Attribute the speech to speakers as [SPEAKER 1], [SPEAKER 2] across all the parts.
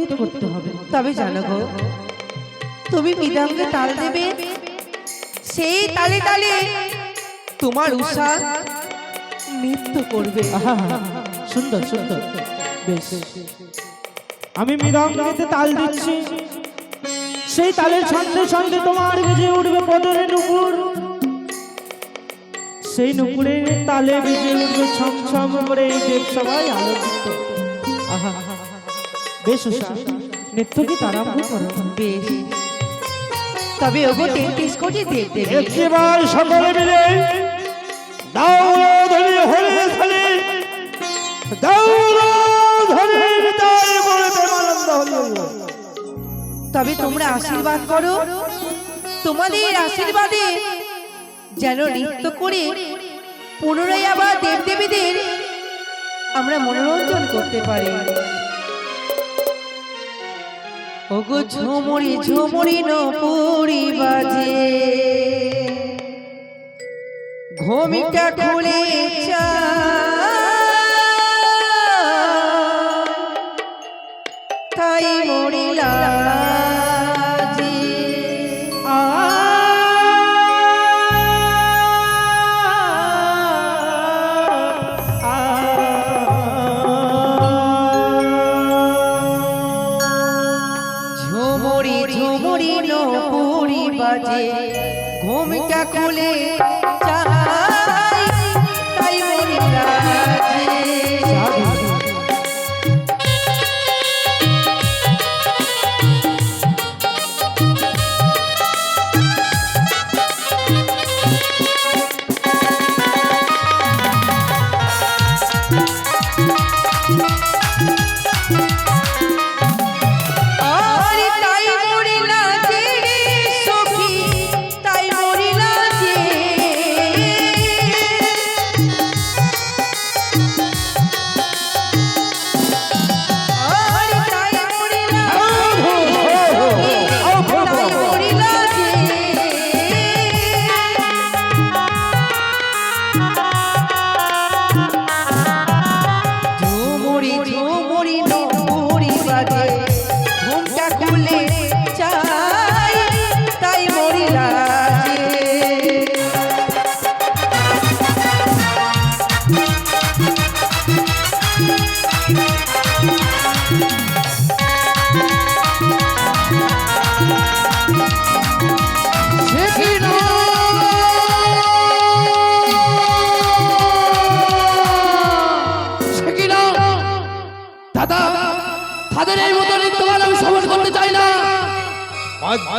[SPEAKER 1] নৃত্য করতে হবে।
[SPEAKER 2] তবে জানো গো তুমি মৃদঙ্গে তাল দেবে সেই তালে তালে তোমার উষা নৃত্য করবে।
[SPEAKER 1] আহা, সুন্দর সুন্দর। বেশ। আমি মৃদঙ্গেতে তাল দিচ্ছি। সেই তালের সঙ্গে সঙ্গে তোমার বেজে উঠবে পদরে নুপুর। সেই নুপুরের তালে বেজে উঠবে ছম ছম করে দেব সবাই আলোকিত বেশ উষা। আরম্ভ করো।
[SPEAKER 2] বেশ। তবে ওগো তেত্রিশ কোটি দেব দেবে।
[SPEAKER 1] এবার সকলে মিলে দাও ধরে হরে ফেলে দাও ধরে বিদায় বলে প্রেমানন্দ হলো
[SPEAKER 2] তবে তোমরা আশীর্বাদ করো। তোমাদের আশীর্বাদে যেন নৃত্য করে পুনরায় আবার দেবদেবীদের আমরা মনোরঞ্জন করতে পারি। ওগো ঝুমুরি ঝুমুরি নপুরি বাজে। ঘুমিটা খুলে চা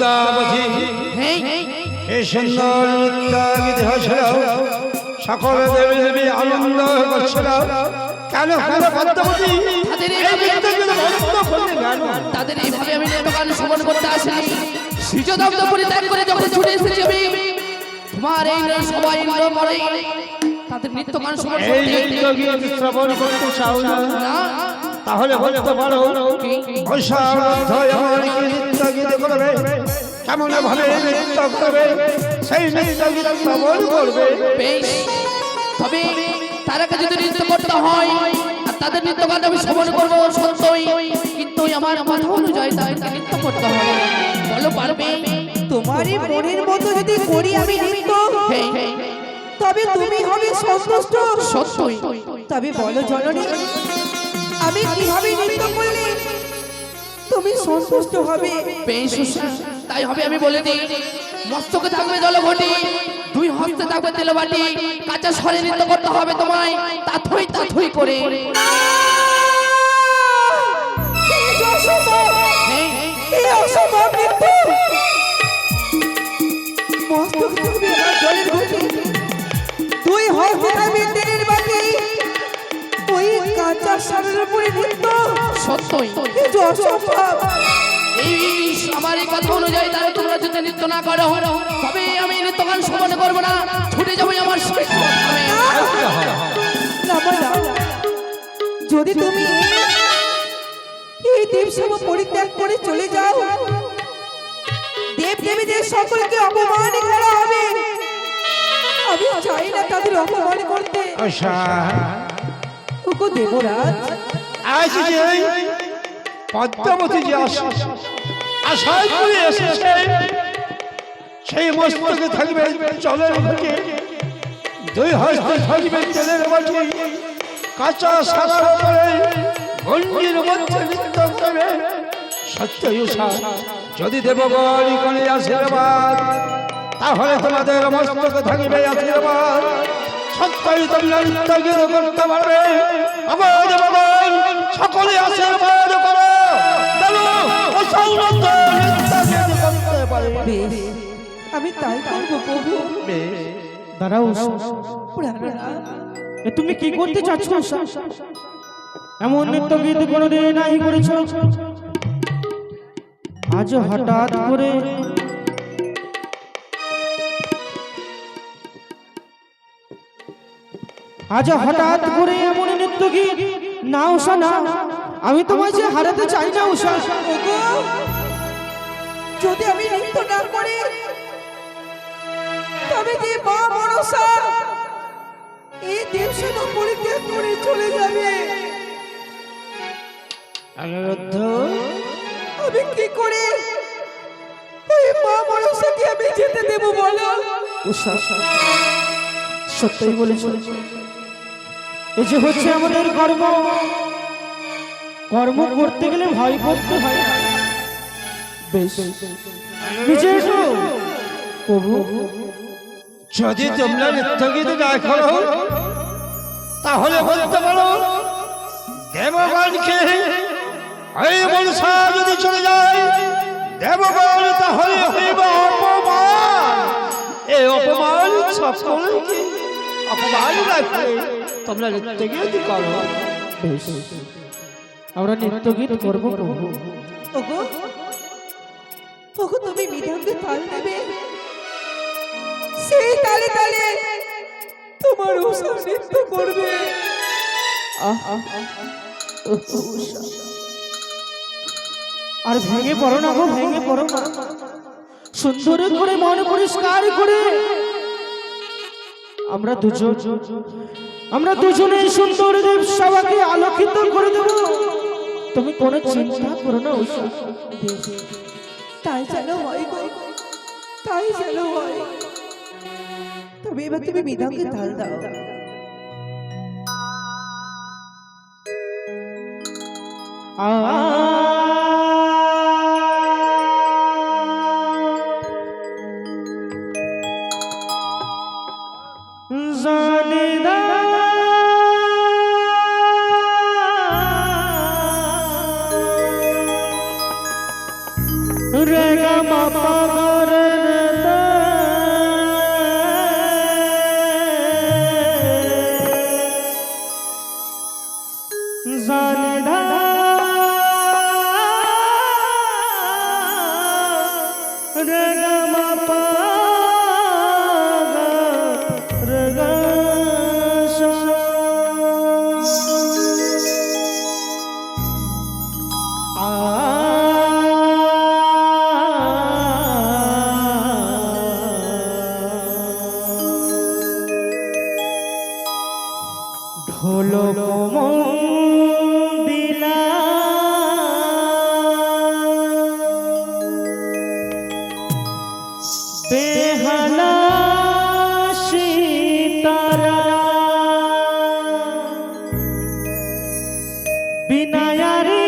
[SPEAKER 3] পদ্মাবতী
[SPEAKER 4] হেই,
[SPEAKER 3] সুন্দর নৃত্যাগীত হয়েছিল সকল দেবী দেবী আনন্দ করছিল কেন কেন পদ্মাবতী
[SPEAKER 4] তাদের এইভাবে আমি নৃত্যগান শ্রবণ করতে আসিনি সৃজদব্দ পরিত্যাগ করে যখন ছুটে এসেছি আমি তোমার এই সবাই ইন্দ্র তাদের নৃত্যগান শ্রবণ
[SPEAKER 3] এই
[SPEAKER 4] করতে
[SPEAKER 3] নৃত্যগীত শ্রবণ করতে চাও না তাহলে বলতে পারো করবে কেমন ভাবে নৃত্য করবে সেই করবে
[SPEAKER 4] বেশ। তবে তারাকে যদি নৃত্য করতে হয় আর তাদের নৃত্য গান আমি শ্রবণ করব সত্যই কিন্তু আমার অনুযায়ী তাদেরকে নৃত্য করতে হবে। বলো পারবে?
[SPEAKER 2] তোমারই মনের মতো যদি করি আমি নৃত্য
[SPEAKER 4] হেই, হেই,
[SPEAKER 2] তবে তুমি হবে সন্তুষ্ট।
[SPEAKER 4] সত্যই।
[SPEAKER 2] তবে বলো জননী আমি কীভাবে নৃত্য করলে তুমি সন্তুষ্ট হবে?
[SPEAKER 4] বেশ তাই হবে আমি বলে দিই। মস্তকে থাকবে জলঘটি দুই হস্তে থাকবে তেলবাটি কাঁচা স্বরে নৃত্য করতে হবে তোমায় তাথই তাথই করে!
[SPEAKER 2] মস্তক থাকবে জলের ঘটি, দুই হস্তে থাকবে সারের উপরে
[SPEAKER 4] সত্যই
[SPEAKER 2] কি অসম্ভব!
[SPEAKER 4] এই আমার এই কথা অনুযায়ী তারা তোমরা যদি নৃত্য না করো তবে আমি নৃত্য গান শ্রবণ করব না ছুটে যাব আমার।
[SPEAKER 2] যদি তুমি এই দেবসভা পরিত্যাগ করে চলে যাও দেব দেবীদের সকলকে অপমান করা হবে আমি চাই না তাদের অপমান করতে ওগো দেবরাজ।
[SPEAKER 3] আজ যে করে সেই মস্তকে থাকবে জলের বুকে দুই হস্তে থাকবে তেলের বাটি কাঁচা গন্ডির মধ্যে সত্য যদি দেবগণ করে আশীর্বাদ তাহলে তোমাদের মস্তকে থাকবে আশীর্বাদ তোমরা করতে পারবে। আমার সকলে আশীর্বাদ করো। যেন অসংরত করতে পারে।
[SPEAKER 5] আমি তাই করব প্রভু।
[SPEAKER 1] দাঁড়াও উষা।
[SPEAKER 5] প্রাণনাথ
[SPEAKER 1] এ তুমি কি করতে চাচ্ছ? এমন নৃত্য গীত কোনোদিন নাই করেছ? আজ হঠাৎ করে আজ হঠাৎ করে এমন নৃত্য কি? না উষা না। আমি তোমায় যে হারাতে চাই না উষা।
[SPEAKER 5] যদি আমি নৃত্য না করি তবে যে মা মনসা এই দেবসেন পরিত্যাগ করে চলে যাবে?
[SPEAKER 1] অনিরুদ্ধ
[SPEAKER 5] আমি কি করে ওই মা মনসাকে আমি যেতে দেব বলো?
[SPEAKER 1] উষা সত্যই বলেছ। এই যে হচ্ছে আমাদের কর্ম। কর্ম করতে গেলে ভয় করতে হয়। বেশ। এসো। প্রভু
[SPEAKER 3] যদি তোমরা নৃত্য গীত গায় করো তাহলে বলতে পারো দেবগণকে এই মনসা যদি চলে যায় দেবগণ তাহলে হইব অপমান। এই অপমান সকলকে অপমান রাখবে তোমরা নৃত্য গীত করো
[SPEAKER 1] বেশ। আমরা নৃত্য গীত করব প্রভু।
[SPEAKER 5] ওগো ওগো তুমি মৃদঙ্গে তাল দেবে? সেই তালে তালে তোমার উষা নৃত্য করবে।
[SPEAKER 1] আর ভেঙে পড়ো না গো ভেঙে পড়ো। না সুন্দর করে মন পরিষ্কার করে আমরা দুজন আমরা দুজনে সুন্দর দেব সবাইকে আলোকিত করে দেব। তুমি কোনো চিন্তা করো না উষা
[SPEAKER 5] তাই যেন হয় গো। তাই যেন হয়। তবে এবার তুমি মৃদঙ্গে দাও।
[SPEAKER 1] জানিদা বিনায়ারি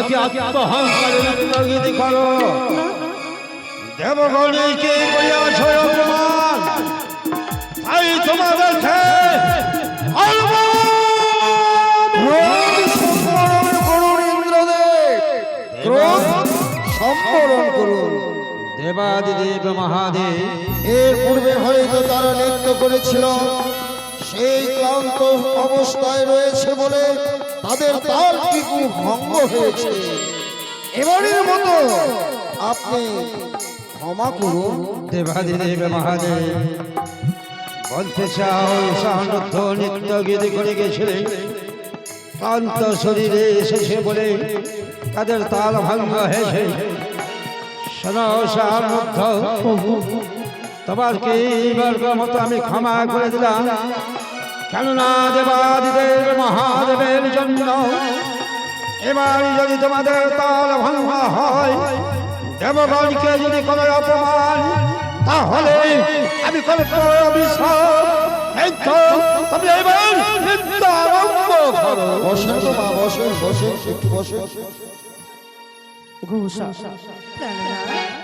[SPEAKER 1] তোমরা
[SPEAKER 6] কি আত্মহংকারে উদ্যোগী করো। দেবগণকে করিয়াছ অপমান। তাই তোমাদেরকে
[SPEAKER 7] করুন।
[SPEAKER 3] দেবাদিদেব মহাদেব।
[SPEAKER 7] এর পূর্বে হয়তো তারা নৃত্য করেছিল। সেই ক্লান্ত অবস্থায় রয়েছে বলে তাদের তাল টিকু ভঙ্গ হয়েছে। এবারের মতো আপনি ক্ষমা করুন।
[SPEAKER 3] দেবাদিদেব মহাদেব বলতে চাও সানুদ্ধ নৃত্য গীত করে গেছিলে ক্লান্ত শরীরে এসেছে বলে তাদের তাল ভঙ্গ হয়েছে। তোমার কি বর্গ মতো আমি ক্ষমা করে দিলাম? কেননা দেবাদিদেব মহাদেবের জন্য এবার যদি তোমাদের তাল ভাঙা হয়, দেবগণকে যদি কোনো অপমান, তাহলে আমি কোনো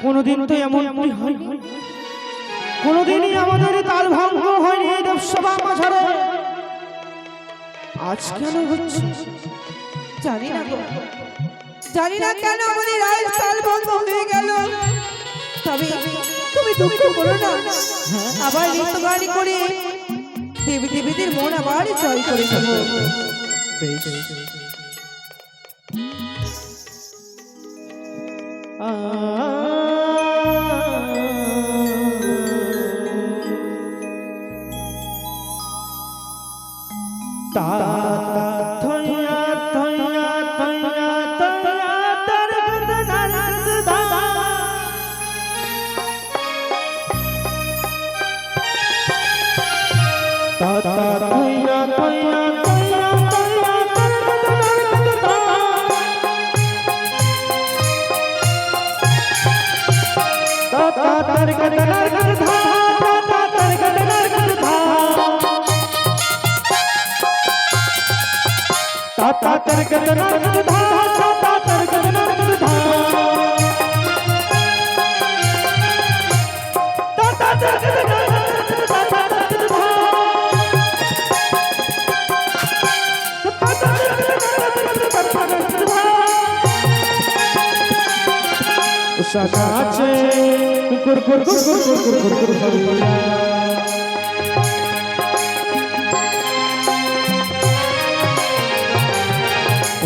[SPEAKER 1] কোনোদিন তো এমন হয় কোনোদিনই আমাদের তাল ভঙ্গ হয়নি দেবসভা মাঝারে। আজ কেন হচ্ছে?
[SPEAKER 5] জানি না জানি না কেন আমাদের তাল ভঙ্গ হয়ে গেল। তবে তুমি দুঃখ করো না। আবার নৃত্য গান করে দেবী দেবীদের মন আবার জয় করে নেব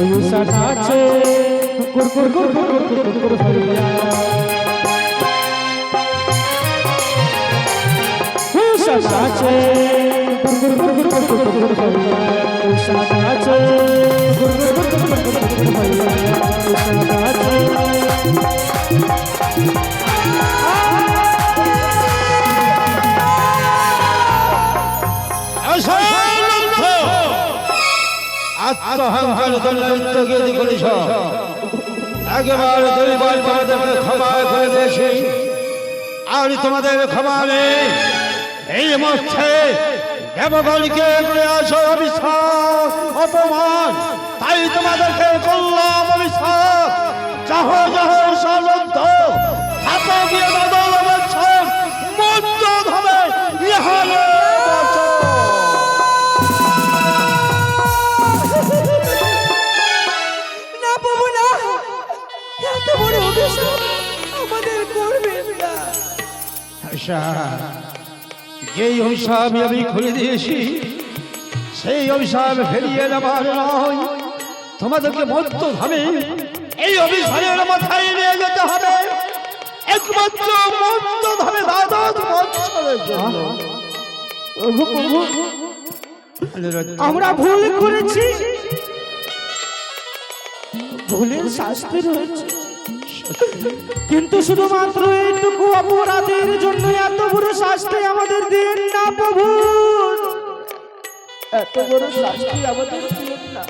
[SPEAKER 1] উষা নাচে কুর কুর কুর কুর কুর কুর কুর উষা নাচে কুর কুর কুর কুর কুর কুর কুর উষা নাচে কুর কুর কুর কুর কুর কুর উষা
[SPEAKER 3] আত্মহংকার গীতি করেছ একেবারে দুইবার তোমাদেরকে ক্ষমা করে দিয়েছি। আর তোমাদের ক্ষমা নেই। এই মধ্যে দেবগণকে করে আসো অবিশ্বাস, অপমান। তাই তোমাদেরকে করলাম অবিশ্বাস। যাহ যাহ সর্বন্ত হাত গিয়ে বদল আশা যেই অভিশাপ আমি খুলে দিয়েছি, সেই অভিশাপ ফেরিয়ে নেবার নয়। তোমাদেরকে মধ্য ভাবে এই অভিশাপের মাথায় নিয়ে যেতে হবে। একমাত্র দাদা বৎসরের জন্য।
[SPEAKER 1] আমরা ভুল করেছি। ভুলের শাস্তি রয়েছে। কিন্তু শুধুমাত্র এইটুকু অপরাধের জন্য এত বড় শাস্তি আমাদের দিন না প্রভু। এত বড় শাস্তি আমাদের দিন না।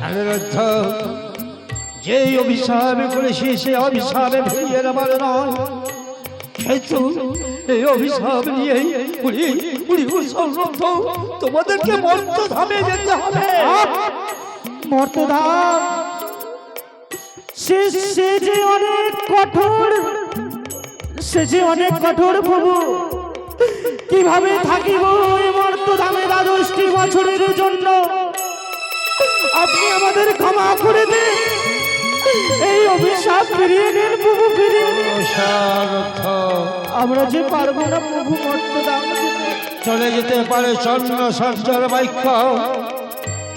[SPEAKER 3] যেই অভিশাপ করেছি সে অভিশাপে ফিরিয়ে নেবার নয়। কিন্তু এই অভিশাপ নিয়ে পুরি পুরি সর্বত্র তোমাদেরকে মন্ত্র ধামে যেতে হবে।
[SPEAKER 1] মর্তধাম। সে সে যে অনেক কঠোর, সে যে অনেক কঠোর প্রভু। কীভাবে থাকিব মর্তধামে দ্বাদশটি বছরের জন্য? আপনি আমাদের ক্ষমা করে দিন। এই অভিশাপ ফিরিয়ে নিন, প্রভু, ফিরিয়ে আমরা যে পারব না, প্রভু মর্তধাম
[SPEAKER 3] চলে যেতে পারে চন্দ্র সঞ্চর বাক্য।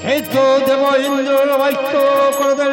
[SPEAKER 3] খেত দেব ইন্দ্র বাক্য চলে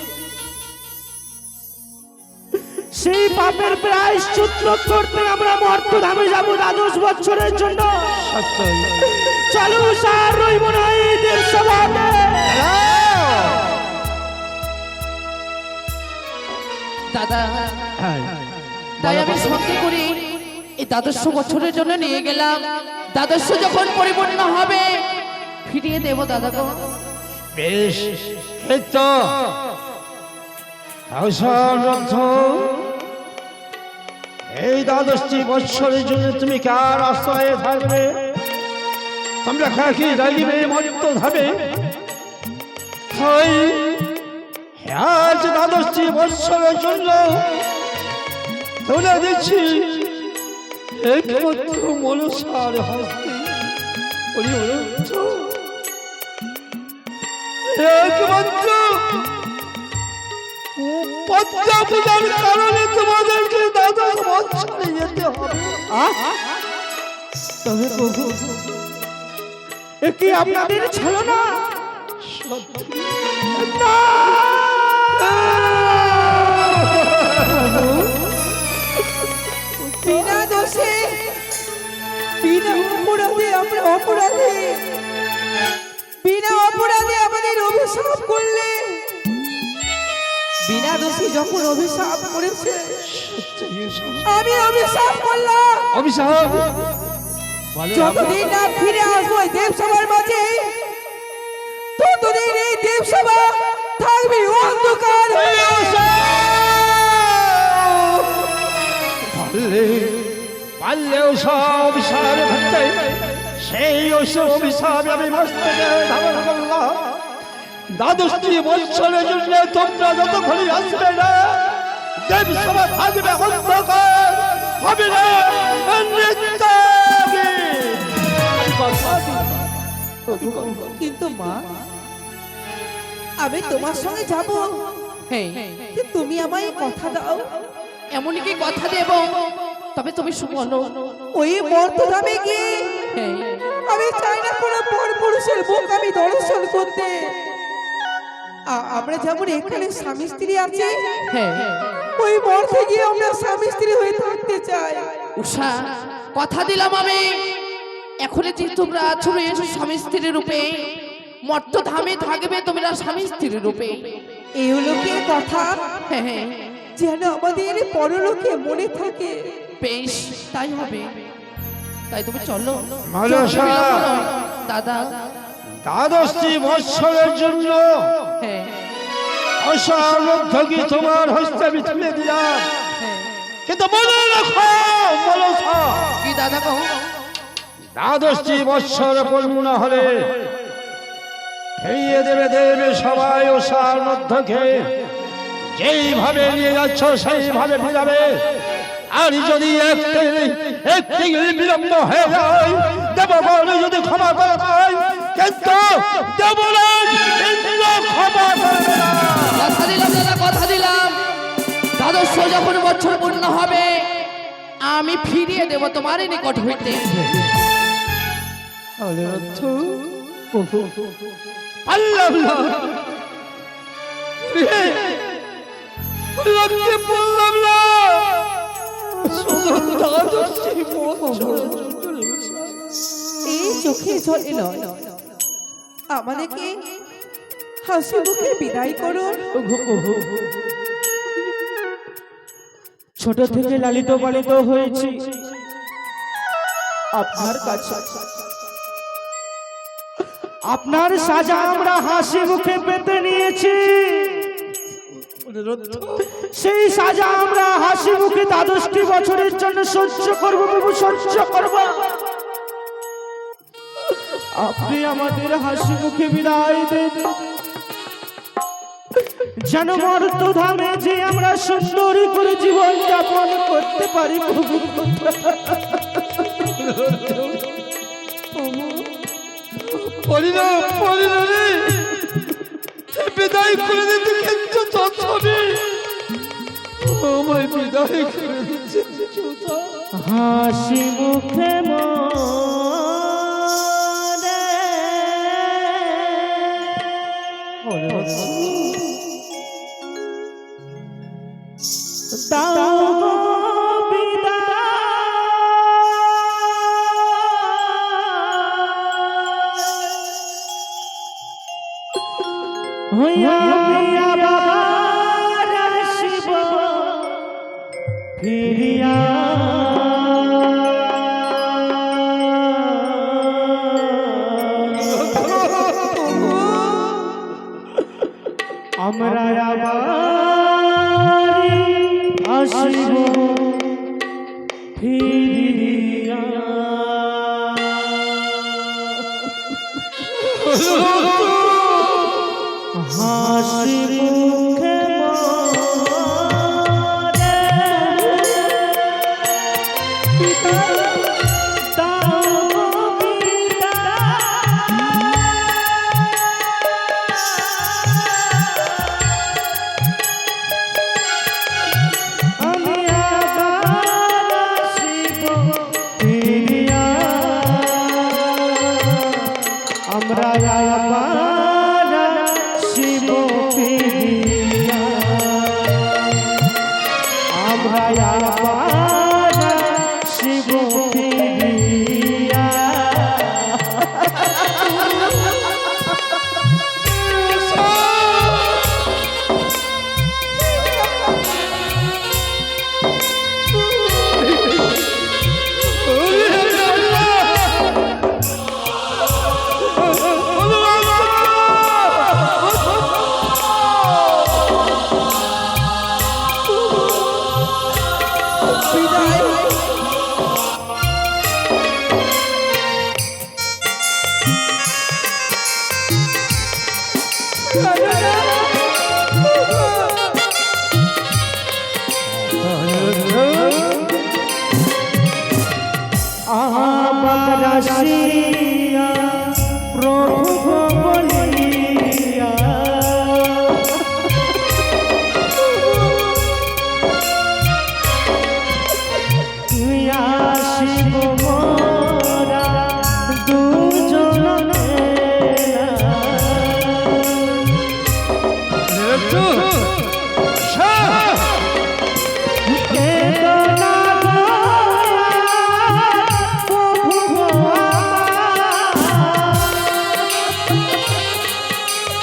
[SPEAKER 1] সেই পাপের প্রায়শ্চিত্ত করতে আমরা মর্তধামে যাব দ্বাদশ বছরের জন্য। চলো সার রইব না এই দেব সভাতে।
[SPEAKER 4] দাদা তাই আমি সত্যি করি এই দ্বাদশ বছরের জন্য নিয়ে গেলাম। দ্বাদশ যখন পরিপূর্ণ হবে ফিরিয়ে দেব দাদা গো।
[SPEAKER 3] বেশ এই তো। এই দ্বাদশটি বৎসরের জন্য তুমি কার আশ্রয়ে থাকবে? তোমরা খাকি রাগিবে মত্ত তাই আজ দ্বাদশটি বৎসরের জন্য তুলে দিচ্ছি একমাত্র মনসার হস্তে। একমাত্র পদ্মা পূজার কারণে তোমাদেরকে দাদা বৎসরে যেতে হবে
[SPEAKER 1] তবে প্রভু, এ আপনাদের ছিল না!
[SPEAKER 5] বিনা অপরাধে আমরা অপরাধী অপরাধে আমাদের অভিশাপ করলে বিনা দোষে যখন অভিশাপ করেছে আমি অভিশাপ করলাম।
[SPEAKER 3] অভিশাপ?
[SPEAKER 5] যতদিন না ফিরে আসব দেবসভার মাঝে ততদিন এই দেবসভা থাকবে অন্ধকার।
[SPEAKER 3] পারলে পারলেও সব ধরতে সেই অভিশাপ আমি মস্তকে ধারণ করলাম। দ্বাদশটি বৎসরের জন্য তোমরা যতক্ষণই আসবে না দেব সভা থাকবে অন্ধকার হবে না।
[SPEAKER 5] কিন্তু মা আমি তোমার সঙ্গে যাব।
[SPEAKER 4] হ্যাঁ।
[SPEAKER 5] তুমি আমায় কথা দাও।
[SPEAKER 4] এমনই কি কথা দেব। তবে তুমি শুনো
[SPEAKER 5] ওই মর্তধামে গিয়ে
[SPEAKER 4] হ্যাঁ।
[SPEAKER 5] আমি চাই না কোনো পর পুরুষের মুখ আমি দর্শন করতে। আমরা যেমন এখানে স্বামী স্ত্রী আছে
[SPEAKER 4] হ্যাঁ।
[SPEAKER 5] ওই মর্তে গিয়ে আমরা স্বামী স্ত্রী হয়ে থাকতে চাই।
[SPEAKER 4] উষা কথা দিলাম আমি। এখনই যে তোমরা আছো রয়েছো স্বামী স্ত্রী রূপে মর্ত ধামে থাকবে তোমরা স্বামী স্ত্রী রূপে।
[SPEAKER 5] এই হলো কি কথা?
[SPEAKER 4] হ্যাঁ হ্যাঁ।
[SPEAKER 5] যেন আমাদের পরলোকে মনে থাকে।
[SPEAKER 4] বেশ তাই হবে। তাই তুমি চলো। দাদা
[SPEAKER 3] দ্বাদশটি বৎসরের জন্য
[SPEAKER 4] হ্যাঁ।
[SPEAKER 3] অসামর্থকি তোমার হস্তে আমি তুলে দিলাম।
[SPEAKER 4] হ্যাঁ।
[SPEAKER 3] কিন্তু মনে রাখো মনসা
[SPEAKER 4] কি দাদা কহ
[SPEAKER 3] দ্বাদশটি বৎসর পূর্ণ হলে ফিরিয়ে দেবে দেবে সবাই ওষার মধ্যকে। যেইভাবে নিয়ে যাচ্ছ সেইভাবে ফিরাবে। আর যদি একটি বিলম্ব হয়ে যায় দেবগণ যদি ক্ষমা করে দেয় কিন্তু দেবরাজ ইন্দ্র ক্ষমা করবে না।
[SPEAKER 4] কথা দিলাম দাদা কথা দিলাম। দ্বাদশ যখন বছর পূর্ণ হবে আমি ফিরিয়ে দেব তোমার নিকট হইতে।
[SPEAKER 3] পারলাম
[SPEAKER 5] এই চোখে আমাদেরকে হাসি মুখে বিদায় করুন
[SPEAKER 1] ছোট থেকে লালিত পালিত হয়েছি। আপনার কাছে। আপনার সাজা আমরা হাসি মুখে পেতে নিয়েছি। সেই সাজা আমরা হাসি মুখে দ্বাদশটি বছরের জন্য সহ্য করব বাবু সহ্য করব। আপনি আমাদের হাসি মুখে বিদায় দেন। যেন মর্ত ধামে যে আমরা সুন্দরী করে জীবন যাপন করতে পারি প্রভু
[SPEAKER 3] পরিণাম পরিণামে বিদায় করে দিতে কিন্তু তৎসবে আমায় বিদায় করে
[SPEAKER 1] হাসি মুখে মরে ফিরিয়া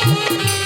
[SPEAKER 3] Thank you.